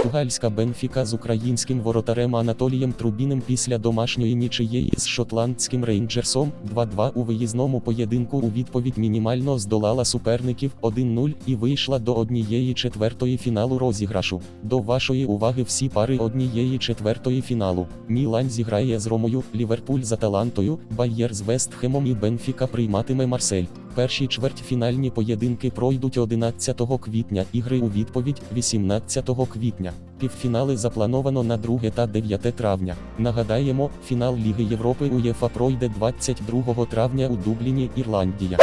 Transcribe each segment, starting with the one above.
Португальська Бенфіка з українським воротарем Анатолієм Трубіним після домашньої нічиєї з шотландським рейнджерсом 2-2 у виїзному поєдинку у відповідь мінімально здолала суперників 1-0 і вийшла до однієї четвертої фіналу розіграшу. До вашої уваги всі пари однієї четвертої фіналу. Мілань зіграє з Ромою, Ліверпуль з Аталантою, Байєр з Вестхемом і Бенфіка прийматиме Марсель. Перші чвертьфінальні поєдинки пройдуть 11 квітня, ігри у відповідь 18 квітня. Півфінали заплановано на 2 та 9 травня. Нагадаємо, фінал Ліги Європи УЄФА пройде 22 травня у Дубліні, Ірландія.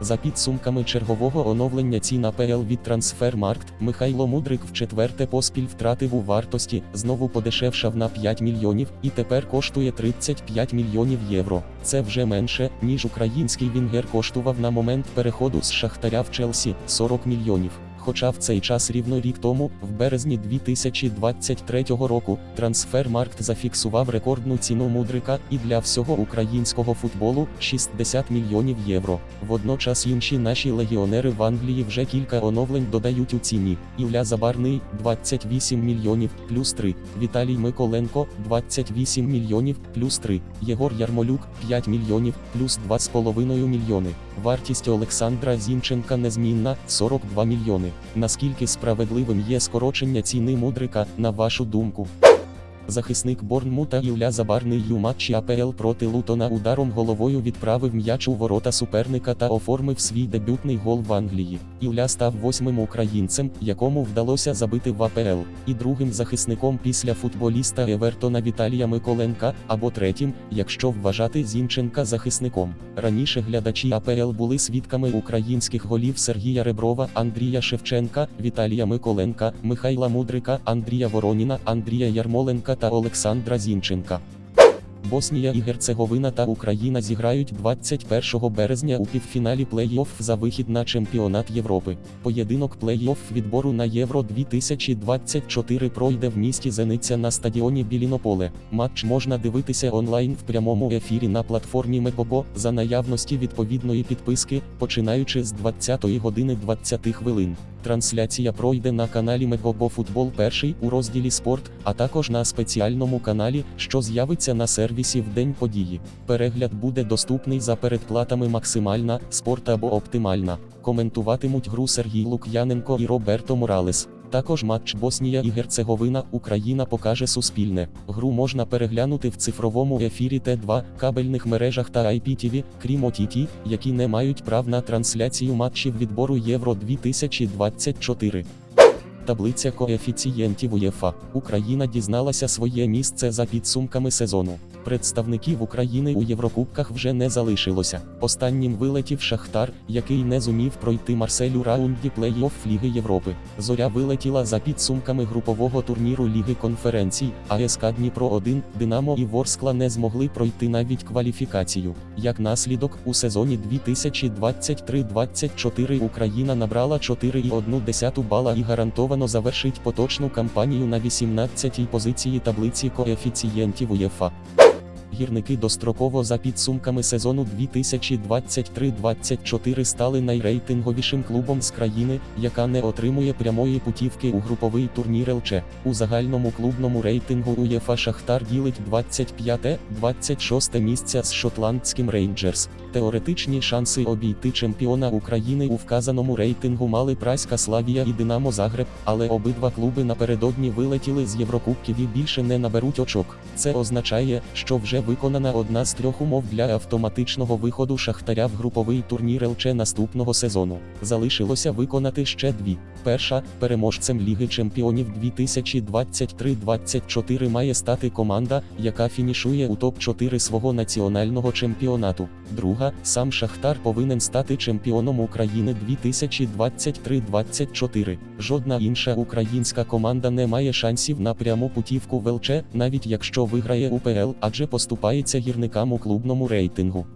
За підсумками чергового оновлення цін АПЛ від Трансфермаркт, Михайло Мудрик в четверте поспіль втратив у вартості, знову подешевшав на 5 мільйонів і тепер коштує 35 мільйонів євро. Це вже менше, ніж український вінгер коштував на момент переходу з Шахтаря в Челсі 40 мільйонів. Хоча в цей час рівно рік тому, в березні 2023 року, Трансфермаркт зафіксував рекордну ціну мудрика і для всього українського футболу 60 мільйонів євро. Водночас інші наші легіонери в Англії вже кілька оновлень додають у ціні. Ілля Забарний 28 мільйонів плюс 3, Віталій Миколенко 28 мільйонів плюс 3, Єгор Ярмолюк 5 мільйонів плюс 2,5 мільйони. Вартість Олександра Зінченка незмінна 42 мільйони. Наскільки справедливим є скорочення ціни мудрика, на вашу думку? Захисник Борнмута Ілля Забарний у матчі АПЛ проти Лутона ударом головою відправив м'яч у ворота суперника та оформив свій дебютний гол в Англії. Ілля став восьмим українцем, якому вдалося забити в АПЛ, і другим захисником після футболіста Евертона Віталія Миколенка, або третім, якщо вважати Зінченка захисником. Раніше глядачі АПЛ були свідками українських голів Сергія Реброва, Андрія Шевченка, Віталія Миколенка, Михайла Мудрика, Андрія Вороніна, Андрія Ярмоленка та Олександра Зінченка. Боснія і Герцеговина та Україна зіграють 21 березня у півфіналі плей-офф за вихід на чемпіонат Європи. Поєдинок плей-офф відбору на Євро 2024 пройде в місті Зениця на стадіоні Білінополе. Матч можна дивитися онлайн в прямому ефірі на платформі Мепобо за наявності відповідної підписки, починаючи з 20 години 20 хвилин. Трансляція пройде на каналі Мегобо Футбол перший у розділі Спорт, а також на спеціальному каналі, що з'явиться на сервісі в день події. Перегляд буде доступний за передплатами максимальна, спорт або оптимальна. Коментуватимуть гру Сергій Лук'яненко і Роберто Моралес. Також матч Боснія і Герцеговина Україна покаже Суспільне. Гру можна переглянути в цифровому ефірі Т2, кабельних мережах та IPTV, крім OTT, які не мають прав на трансляцію матчів відбору Євро 2024. Таблиця коефіцієнтів УЄФА. Україна дізналася своє місце за підсумками сезону. Представників України у Єврокубках вже не залишилося. Останнім вилетів Шахтар, який не зумів пройти Марсель у раунді плей-офф Ліги Європи. Зоря вилетіла за підсумками групового турніру Ліги конференцій, а СК Дніпро 1, Динамо і Ворскла не змогли пройти навіть кваліфікацію. Як наслідок, у сезоні 2023-24 Україна набрала 4,1 бала і гарантовано завершить поточну кампанію на 18-й позиції таблиці коефіцієнтів УЄФА. Гірники достроково за підсумками сезону 2023-24 стали найрейтинговішим клубом з країни, яка не отримує прямої путівки у груповий турнір ЛЧ. У загальному клубному рейтингу УЄФА Шахтар ділить 25-26 місця з шотландським Рейнджерс. Теоретичні шанси обійти чемпіона України у вказаному рейтингу мали Праська Славія і Динамо Загреб, але обидва клуби напередодні вилетіли з Єврокубків і більше не наберуть очок. Це означає, що вже виконана одна з трьох умов для автоматичного виходу Шахтаря в груповий турнір ЛЧ наступного сезону. Залишилося виконати ще дві. Перша переможцем Ліги Чемпіонів 2023-24 має стати команда, яка фінішує у топ-4 свого національного чемпіонату. Друга сам Шахтар повинен стати чемпіоном України 2023-24. Жодна інша українська команда не має шансів на пряму путівку в ЛЧ, навіть якщо виграє УПЛ, адже поступається гірникам у клубному рейтингу.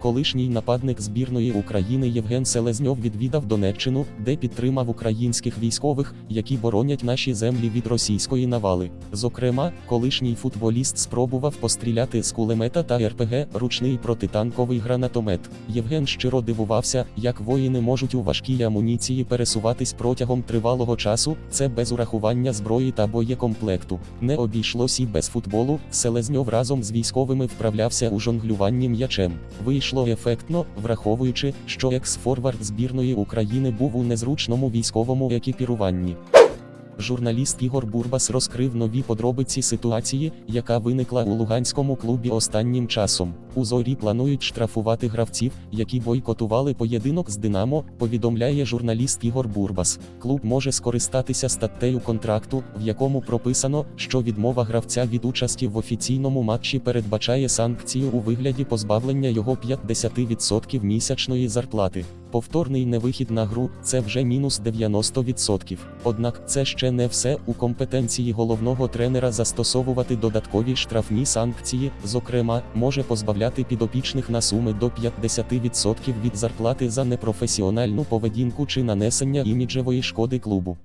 Колишній нападник збірної України Євген Селезньов відвідав Донеччину, де підтримав українських військових, які боронять наші землі від російської навали. Зокрема, колишній футболіст спробував постріляти з кулемета та РПГ ручний протитанковий гранатомет. Євген щиро дивувався, як воїни можуть у важкій амуніції пересуватись протягом тривалого часу, це без урахування зброї та боєкомплекту. Не обійшлось і без футболу. Селезньов разом з військовими вправлявся у жонглюванні м'ячем. Вийшло ефектно, враховуючи, що екс-форвард збірної України був у незручному військовому екіпіруванні. Журналіст Ігор Бурбас розкрив нові подробиці ситуації, яка виникла у луганському клубі останнім часом. У зорі планують штрафувати гравців, які бойкотували поєдинок з Динамо. Повідомляє журналіст Ігор Бурбас. Клуб може скористатися статтею контракту, в якому прописано, що відмова гравця від участі в офіційному матчі передбачає санкцію у вигляді позбавлення його 50% місячної зарплати. Повторний невихід на гру це вже мінус 90%. Однак це ще не все у компетенції головного тренера застосовувати додаткові штрафні санкції, зокрема, може позбавляти підопічних на суми до 50% від зарплати за непрофесіональну поведінку чи нанесення іміджевої шкоди клубу.